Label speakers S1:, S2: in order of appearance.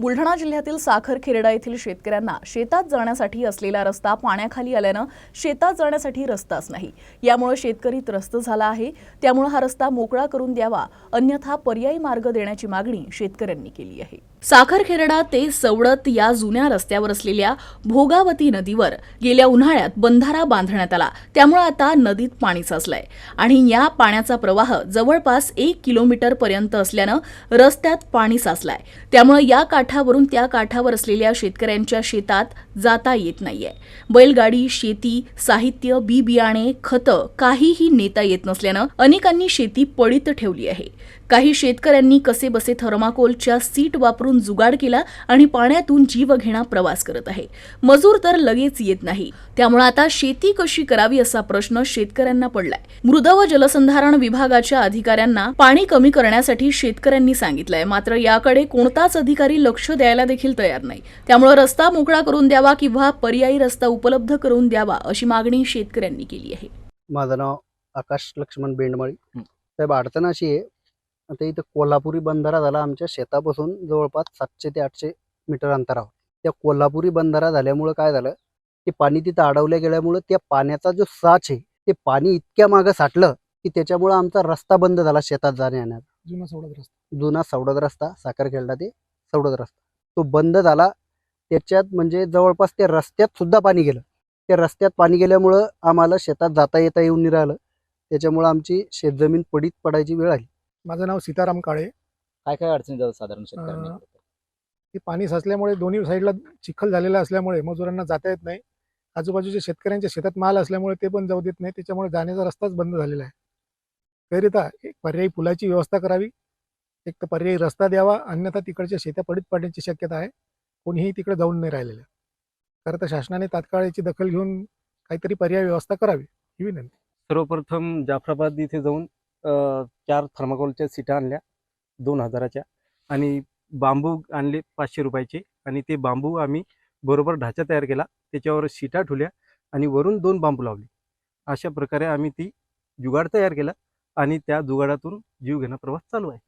S1: बुलढाणा जिल्ह्यातील साखर खेरडा येथील शेतकऱ्यांना शेतात जाण्यासाठी असलेला रस्ता पाण्याखाली आल्यानं शेतात जाण्यासाठी रस्ताच नाही. यामुळे शेतकरी त्रस्त झाला आहे. त्यामुळे हा रस्ता मोकळा करून द्यावा अन्यथा पर्यायी मार्ग देण्याची मागणी शेतकऱ्यांनी केली आहे. साखरखेरडा ते सवडत या जुन्या रस्त्यावर असलेल्या भोगावती नदीवर गेल्या उन्हाळ्यात बंधारा बांधण्यात आला. त्यामुळे आता नदीत पाणी साचलंय. आणि या पाण्याचा प्रवाह जवळपास एक किलोमीटर पर्यंत असल्यानं रस्त्यात पाणी साचलाय. त्यामुळे या काठावरून त्या काठावर असलेल्या शेतकऱ्यांच्या शेतात जाता येत नाहीये. बैलगाडी शेती साहित्य बी बियाणे खतं काहीही नेता येत नसल्यानं अनेकांनी शेती पडीत ठेवली आहे. काही शेतकऱ्यांनी कसेबसे थर्माकोलच्या सीट वापरून जुगाड केला आणि पाण्यातून जीवघेणा प्रवास करत आहे. मजूर तर लगेच येत नाही. त्यामुळे आता शेती कशी करावी असा प्रश्न शेतकऱ्यांना पडलाय. मृद व जलसंधारण विभागाच्या अधिकाऱ्यांना पाणी कमी करण्यासाठी शेतकऱ्यांनी सांगितलंय. मात्र याकडे कोणताच अधिकारी लक्ष द्यायला देखील तयार नाही. त्यामुळे रस्ता मोकळा करून द्यावा किंवा पर्यायी रस्ता उपलब्ध करून द्यावा अशी मागणी शेतकऱ्यांनी केली आहे.
S2: माझं नाव आकाश लक्ष्मण बेंडमळी. साहेब अडचण अशी आहे आता इथं कोल्हापुरी बंधारा झाला आमच्या शेतापासून जवळपास सातशे ते आठशे मीटर अंतरावर त्या कोल्हापुरी बंधारा झाल्यामुळं काय झालं ते पाणी तिथं अडवल्या गेल्यामुळं त्या पाण्याचा जो साच आहे ते पाणी इतक्या मागं साठलं की त्याच्यामुळं आमचा रस्ता बंद झाला शेतात जाण्या येण्याचा
S3: जुना सोडत रस्ता.
S2: जुना सवडत रस्ता साखरखेडा ते सवडत रस्ता. तो बंद झाला त्याच्यात म्हणजे जवळपास त्या रस्त्यात सुद्धा पाणी गेलं. त्या रस्त्यात पाणी गेल्यामुळं आम्हाला शेतात जाता येता येऊन राहिलं त्याच्यामुळं आमची शेतजमीन पडीत पडायची वेळ आली.
S3: माझं नाव सीताराम काळे.
S4: काय काय अडचणी जातात साधारण शेतकऱ्यांनी
S3: ते पाणी साचल्यामुळे दोन्ही साईडला चिखल झालेला असल्यामुळे मजुरांना जाता येत नाही. आजूबाजूच्या शेतकऱ्यांच्या शेतात माल असल्यामुळे ते पण जाऊ देत नाही. त्याच्यामुळे जाण्याचा रस्ताच बंद झालेला आहे. करिता एक पर्यायी पुलाची व्यवस्था करावी. एक तर पर्यायी रस्ता द्यावा. अन्यथा तिकडच्या शेत्या पडीत पडण्याची शक्यता आहे. कोणीही तिकडे जाऊन नाही राहिलेलं. करता शासनाने तात्काळ याची दखल घेऊन काहीतरी पर्यायी व्यवस्था करावी. ही विनंती.
S5: सर्वप्रथम जाफराबाद इथे जाऊन चार थर्माकोलच्या सीटा आणल्या दोन हजाराच्या. आणि बांबू आणले पाचशे रुपयाचे आणि ते बांबू आम्ही बरोबर ढाचा तयार केला त्याच्यावर सीटा ठेवल्या आणि वरून दोन बांबू लावले. अशा प्रकारे आम्ही ती जुगाड तयार केला आणि त्या जुगाडातून जीव घेणं प्रवास चालू आहे.